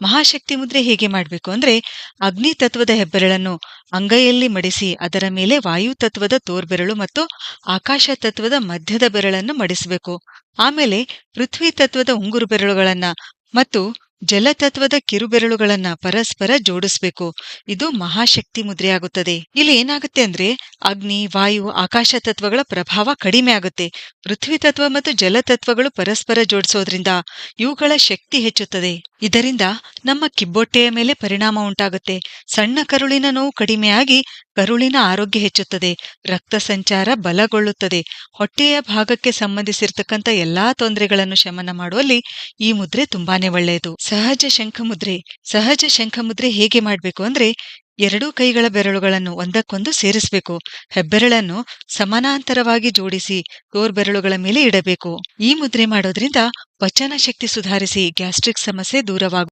ಮಹಾಶಕ್ತಿ ಮುದ್ರೆ ಹೇಗೆ ಮಾಡಬೇಕು ಅಂದ್ರೆ ಅಗ್ನಿ ತತ್ವದ ಹೆಬ್ಬೆರಳನ್ನು ಅಂಗೈಯಲ್ಲಿ ಮಡಿಸಿ ಅದರ ಮೇಲೆ ವಾಯು ತತ್ವದ ತೋರ್ಬೆರಳು ಮತ್ತು ಆಕಾಶ ತತ್ವದ ಮಧ್ಯದ ಬೆರಳನ್ನು ಮಡಿಸಬೇಕು. ಆಮೇಲೆ ಪೃಥ್ವಿ ತತ್ವದ ಉಂಗುರು ಬೆರಳುಗಳನ್ನ ಮತ್ತು ಜಲತತ್ವದ ಕಿರುಬೆರಳುಗಳನ್ನ ಪರಸ್ಪರ ಜೋಡಿಸ್ಬೇಕು. ಇದು ಮಹಾಶಕ್ತಿ ಮುದ್ರೆಯಾಗುತ್ತದೆ ಇಲ್ಲಿ ಏನಾಗುತ್ತೆ ಅಂದ್ರೆ ಅಗ್ನಿ, ವಾಯು, ಆಕಾಶ ತತ್ವಗಳ ಪ್ರಭಾವ ಕಡಿಮೆ ಆಗುತ್ತೆ. ಪೃಥ್ವಿ ತತ್ವ ಮತ್ತು ಜಲತತ್ವಗಳು ಪರಸ್ಪರ ಜೋಡಿಸೋದ್ರಿಂದ ಇವುಗಳ ಶಕ್ತಿ ಹೆಚ್ಚುತ್ತದೆ. ಇದರಿಂದ ನಮ್ಮ ಕಿಬ್ಬೊಟ್ಟೆಯ ಮೇಲೆ ಪರಿಣಾಮ ಉಂಟಾಗುತ್ತೆ. ಸಣ್ಣ ಕರುಳಿನ ನೋವು ಕಡಿಮೆಯಾಗಿ ಕರುಳಿನ ಆರೋಗ್ಯ ಹೆಚ್ಚುತ್ತದೆ. ರಕ್ತ ಸಂಚಾರ ಬಲಗೊಳ್ಳುತ್ತದೆ. ಹೊಟ್ಟೆಯ ಭಾಗಕ್ಕೆ ಸಂಬಂಧಿಸಿರ್ತಕ್ಕಂಥ ಎಲ್ಲಾ ತೊಂದರೆಗಳನ್ನು ಶಮನ ಮಾಡುವಲ್ಲಿ ಈ ಮುದ್ರೆ ತುಂಬಾನೇ ಒಳ್ಳೆಯದು. ಸಹಜ ಶಂಖ ಮುದ್ರೆ. ಸಹಜ ಶಂಖ ಮುದ್ರೆ ಹೇಗೆ ಮಾಡಬೇಕು ಅಂದ್ರೆ ಎರಡೂ ಕೈಗಳ ಬೆರಳುಗಳನ್ನು ಒಂದಕ್ಕೊಂದು ಸೇರಿಸಬೇಕು. ಹೆಬ್ಬೆರಳನ್ನು ಸಮಾನಾಂತರವಾಗಿ ಜೋಡಿಸಿ ತೋರ್ಬೆರಳುಗಳ ಮೇಲೆ ಇಡಬೇಕು. ಈ ಮುದ್ರೆ ಮಾಡೋದ್ರಿಂದ ಪಚನ ಶಕ್ತಿ ಸುಧಾರಿಸಿ ಗ್ಯಾಸ್ಟ್ರಿಕ್ ಸಮಸ್ಯೆ ದೂರವಾಗುತ್ತದೆ